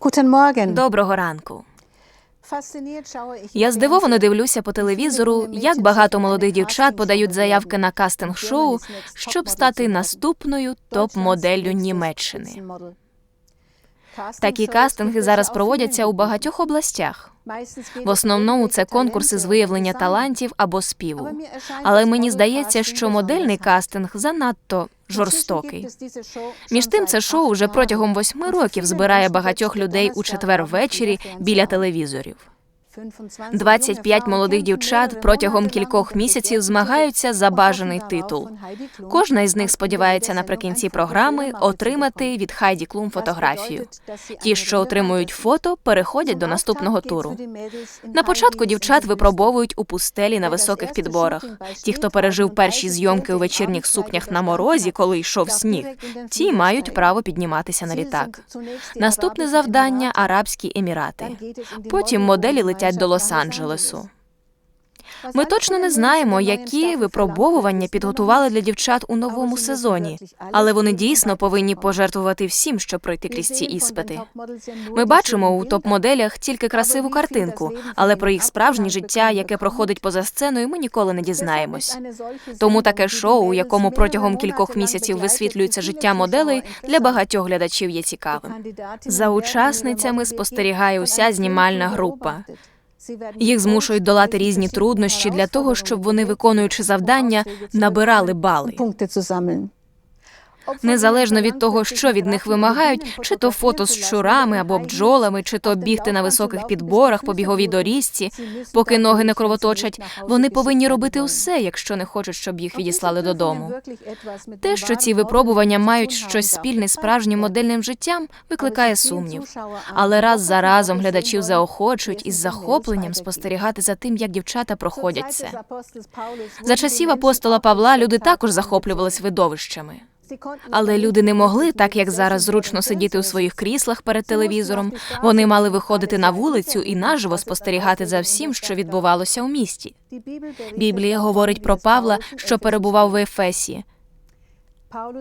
Guten Morgen. Доброго ранку. Я здивовано дивлюся по телевізору, як багато молодих дівчат подають заявки на кастинг-шоу, щоб стати наступною топ-моделлю Німеччини. Такі кастинги зараз проводяться у багатьох областях. В основному це конкурси з виявлення талантів або співу. Але мені здається, що модельний кастинг занадто жорстокий. Між тим, це шоу вже протягом восьми років збирає багатьох людей у четвер ввечері біля телевізорів. 25 молодих дівчат протягом кількох місяців змагаються за бажаний титул. Кожна із них сподівається наприкінці програми отримати від Хайді Клум фотографію. Ті, що отримують фото, переходять до наступного туру. На початку дівчат випробовують у пустелі на високих підборах. Ті, хто пережив перші зйомки у вечірніх сукнях на морозі, коли йшов сніг, ті мають право підніматися на літак. Наступне завдання Арабські Емірати. Потім моделі летять до Лос-Анджелесу. Ми точно не знаємо, які випробовування підготували для дівчат у новому сезоні, але вони дійсно повинні пожертвувати всім, щоб пройти крізь ці іспити. Ми бачимо у топ-моделях тільки красиву картинку, але про їх справжнє життя, яке проходить поза сценою, ми ніколи не дізнаємось. Тому таке шоу, у якому протягом кількох місяців висвітлюється життя моделей, для багатьох глядачів є цікавим. За учасницями спостерігає уся знімальна група. Їх змушують долати різні труднощі для того, щоб вони, виконуючи завдання, набирали бали. Незалежно від того, що від них вимагають, чи то фото з щурами або бджолами, чи то бігти на високих підборах по біговій доріжці, поки ноги не кровоточать, вони повинні робити усе, якщо не хочуть, щоб їх відіслали додому. Те, що ці випробування мають щось спільне з справжнім модельним життям, викликає сумнів. Але раз за разом глядачів заохочують із захопленням спостерігати за тим, як дівчата проходять це. За часів апостола Павла люди також захоплювались видовищами. Але люди не могли, так як зараз зручно сидіти у своїх кріслах перед телевізором. Вони мали виходити на вулицю і наживо спостерігати за всім, що відбувалося у місті. Біблія говорить про Павла, що перебував в Ефесі.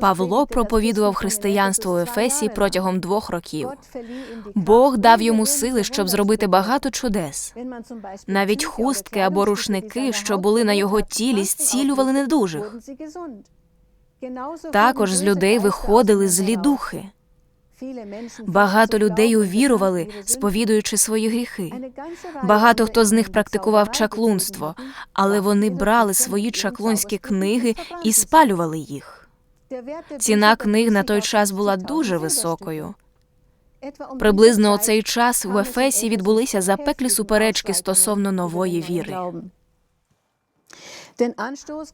Павло проповідував християнство у Ефесі протягом двох років. Бог дав йому сили, щоб зробити багато чудес. Навіть хустки або рушники, що були на його тілі, зцілювали недужих. Також з людей виходили злі духи. Багато людей увірували, сповідуючи свої гріхи. Багато хто з них практикував чаклунство, але вони брали свої чаклунські книги і спалювали їх. Ціна книг на той час була дуже високою. Приблизно у цей час в Ефесі відбулися запеклі суперечки стосовно нової віри.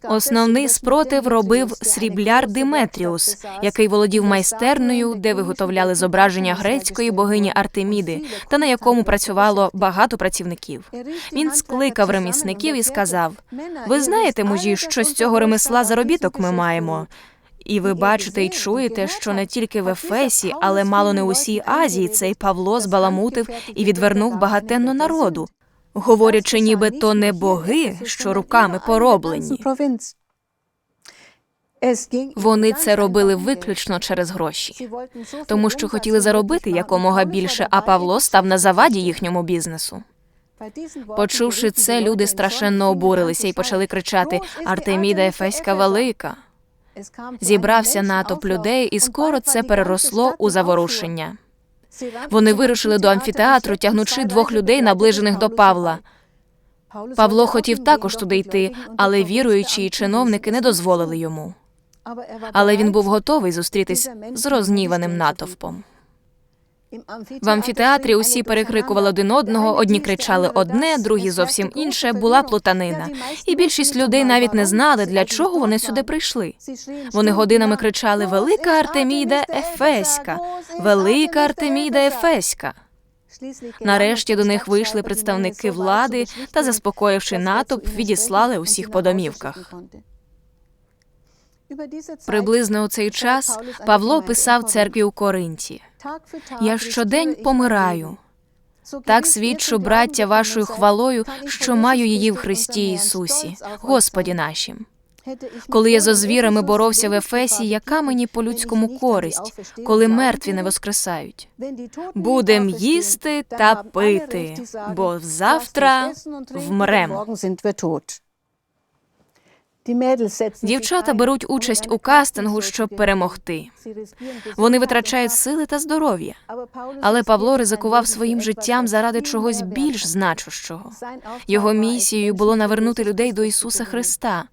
Основний спротив робив срібляр Диметріус, який володів майстерною, де виготовляли зображення грецької богині Артеміди, та на якому працювало багато працівників. Він скликав ремісників і сказав: Ви знаєте, мужі, що з цього ремесла заробіток ми маємо. І ви бачите і чуєте, що не тільки в Ефесі, але мало не усій Азії цей Павло збаламутив і відвернув багатенно народу, говорячи, ніби то не боги, що руками пороблені. Вони це робили виключно через гроші, тому що хотіли заробити якомога більше, а Павло став на заваді їхньому бізнесу. Почувши це, люди страшенно обурилися і почали кричати Артеміда Ефеська велика. Зібрався натовп людей, і скоро це переросло у заворушення. Вони вирушили до амфітеатру, тягнучи двох людей, наближених до Павла. Павло хотів також туди йти, але віруючі і чиновники не дозволили йому. Але він був готовий зустрітись з розніваним натовпом. В амфітеатрі усі перекрикували один одного, одні кричали одне, другі зовсім інше. Була плутанина. І більшість людей навіть не знали, для чого вони сюди прийшли. Вони годинами кричали Велика Артеміда Ефеська, Велика Артеміда Ефеська. Нарешті до них вийшли представники влади та, заспокоївши натовп, відіслали усіх по домівках. Приблизно у цей час Павло писав церкві у Коринті. Я щодень помираю. Так свідчу, браття, вашою хвалою, що маю її в Христі Ісусі, Господі нашим. Коли я зо звірами боровся в Ефесі, яка мені по-людському користь, коли мертві не воскресають? Будем їсти та пити, бо завтра вмремо. Дівчата беруть участь у кастингу, щоб перемогти. Вони витрачають сили та здоров'я. Але Павло ризикував своїм життям заради чогось більш значущого. Його місією було навернути людей до Ісуса Христа.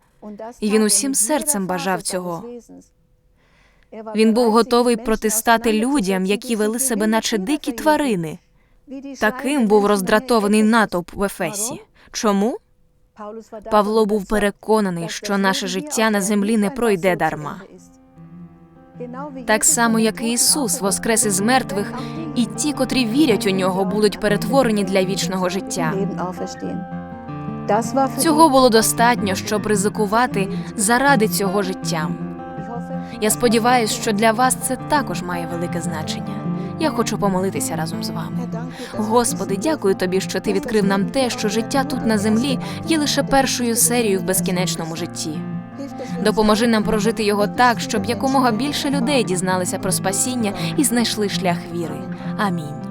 і він усім серцем бажав цього. Він був готовий протистати людям, які вели себе, наче дикі тварини. Таким був роздратований натовп в Ефесі. Чому? Павло був переконаний, що наше життя на землі не пройде дарма. Так само, як і Ісус воскрес із мертвих, і ті, котрі вірять у нього, будуть перетворені для вічного життя. Цього було достатньо, щоб ризикувати заради цього життя. Я сподіваюся, що для вас це також має велике значення. Я хочу помолитися разом з вами. Господи, дякую тобі, що ти відкрив нам те, що життя тут на землі є лише першою серією в безкінечному житті. Допоможи нам прожити його так, щоб якомога більше людей дізналися про спасіння і знайшли шлях віри. Амінь.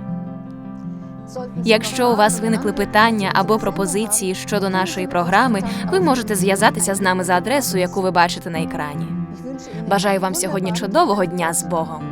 Якщо у вас виникли питання або пропозиції щодо нашої програми, ви можете зв'язатися з нами за адресою, яку ви бачите на екрані. Бажаю вам сьогодні чудового дня з Богом.